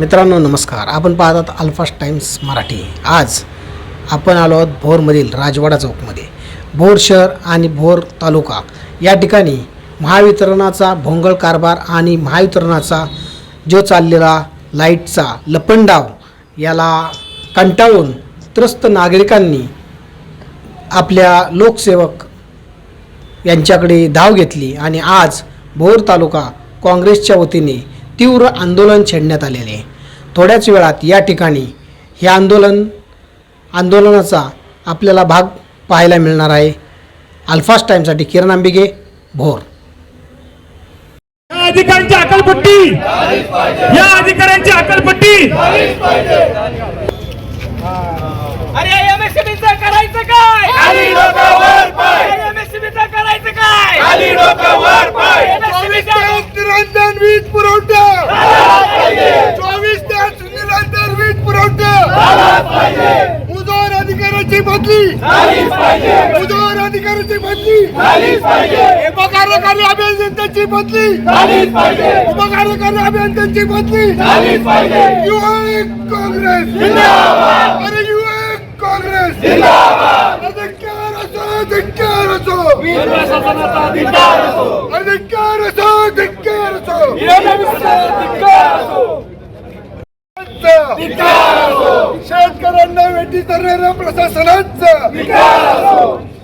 मित्रांनो नमस्कार. आपण पाहतात अल्फास टाइम्स मराठी. आज आपण आलो आहोत भोरमधील राजवाडा चौकमध्ये. भोर शहर आणि भोर तालुका. या ठिकाणी महावितरणाचा भोंगळ कारभार आणि महावितरणाचा जो चाललेला लाईटचा लपंडाव याला कंटाळून त्रस्त नागरिकांनी आपल्या लोकसेवक यांच्याकडे धाव घेतली आणि आज भोर तालुका काँग्रेसच्या वतीने तीव्र आंदोलन छेडण्यात आलेले आहे. थोड्याच वेळात या ठिकाणी हे आंदोलन आंदोलनाचा आपल्याला भाग पाहायला मिळणार आहे. अल्फास टाईमसाठी किरण आंबिगे भोर. या अधिकाऱ्यांची अकलपट्टी! या अधिकाऱ्यांची अकलपट्टी! अरे एमएससीबीचं करायचं काय खाली डोकं वर पाय. एमएससीबीचं करायचं काय खाली डोकं वर पाय. MSCB निरंतर वीज पुरवठा चोवीस तास निरंतर वीज पुरवठा मुजोर अधिकाऱ्याची बदली मुजोर अधिकाऱ्याची बदली उपकार्यकारी अभियंत्यांची बदली उपकार्यकारी अभियंत्यांची बदली युवक काँग्रेस. अरे युवक काँग्रेस. अधिकार असो अधिकार असो. असो. शेतकऱ्यांना वेटी धरणाऱ्या प्रशासनाचं!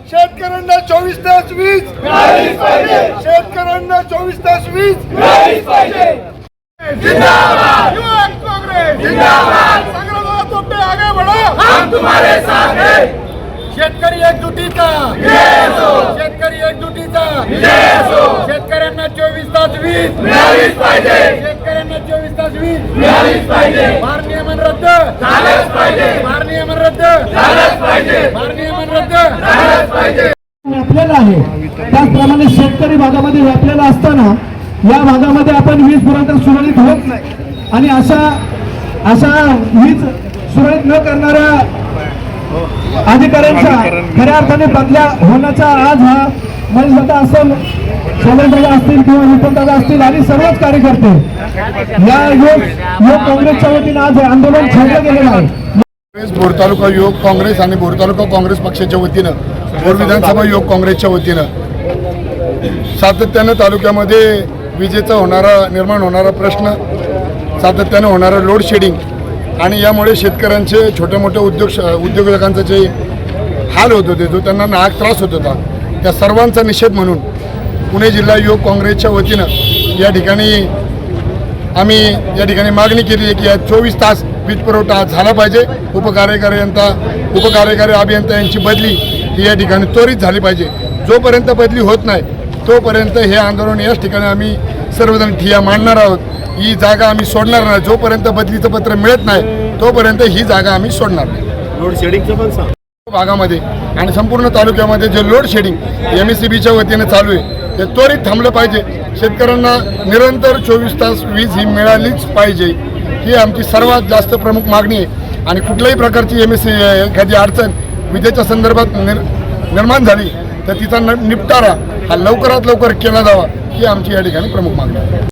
शेतकऱ्यांना चोवीस तास वीज! शेतकऱ्यांना चोवीस तास वीज! शेतकरी एकजुटीचा! शेतकरी एकजुटीचा! शेतकऱ्यांना चोवीस तास वीज! पाहिजे! शेतकऱ्यांना चोवीस तास वीज. मिळालीच पाहिजे. भार नियमन रद्द. झालंच पाहिजे. भार नियमन रद्द. झालंच पाहिजे. भार नियमन रद्द. झालंच पाहिजे. व्यापलेला आहे. त्याचप्रमाणे शेतकरी भागामध्ये व्यापलेला असताना या भागामध्ये आपण वीज पुरवठा सुरळीत होत नाही. आणि अशा अशा वीज सुरळीत न करणाऱ्या अधिकाऱ्यांच्या खऱ्या अर्थाने बदल्या होण्याचा आज हा महेशदादा असेल सोमेशदादा असतील किंवा विठ्ठलदादा असतील आणि सर्वच कार्यकर्ते. या योग योग काँग्रेसच्या वतीने आज हे आंदोलन छेडलं गेलेलं आहे. भोर तालुका युवक काँग्रेस आणि भोर तालुका काँग्रेस पक्षाच्या वतीनं भोर विधानसभा युवक काँग्रेसच्या वतीनं सातत्यानं तालुक्यामध्ये विजेचा होणारा निर्माण होणारा प्रश्न सातत्यानं होणारं लोड शेडिंग आणि यामुळे शेतकऱ्यांचे छोटे मोठे उद्योग उद्योजकांचे जे हाल होत होते जो त्यांना नाहक त्रास होत होता. या सर्वांचा निषेध म्हणून पुणे जिल्हा युवक काँग्रेसच्या वतीनं या ठिकाणी आम्ही या ठिकाणी मागणी केली आहे की या चोवीस तास वीज पुरवठा झाला पाहिजे. उपकार्यकारी यंत्रा उपकार्यकारी अभियंता यांची बदली ही या ठिकाणी त्वरित झाली पाहिजे. जोपर्यंत बदली होत नाही तोपर्यंत हे आंदोलन याच ठिकाणी आम्ही सर्वजण ठिया मांडणार आहोत. ही जागा आम्ही सोडणार नाही. जोपर्यंत बदलीचं पत्र मिळत नाही तोपर्यंत ही जागा आम्ही सोडणार नाही. लोड शेडिंगचं पण सांग. भागामध्ये आणि संपूर्ण तालुक्यामध्ये जे load shedding M S C बीच्या वतीने चालू आहे ते त्वरित थांबलं पाहिजे. शेतकऱ्यांना निरंतर चोवीस तास वीज ही मिळालीच पाहिजे. ही आमची सर्वात जास्त प्रमुख मागणी आहे. आणि कुठल्याही प्रकारची एम एस सी एखादी अडचण विजेच्या संदर्भात निर निर्माण झाली तर तिचा न- निपटारा हा लवकरात लवकर केला जावा ही आमची या ठिकाणी प्रमुख मागणी आहे.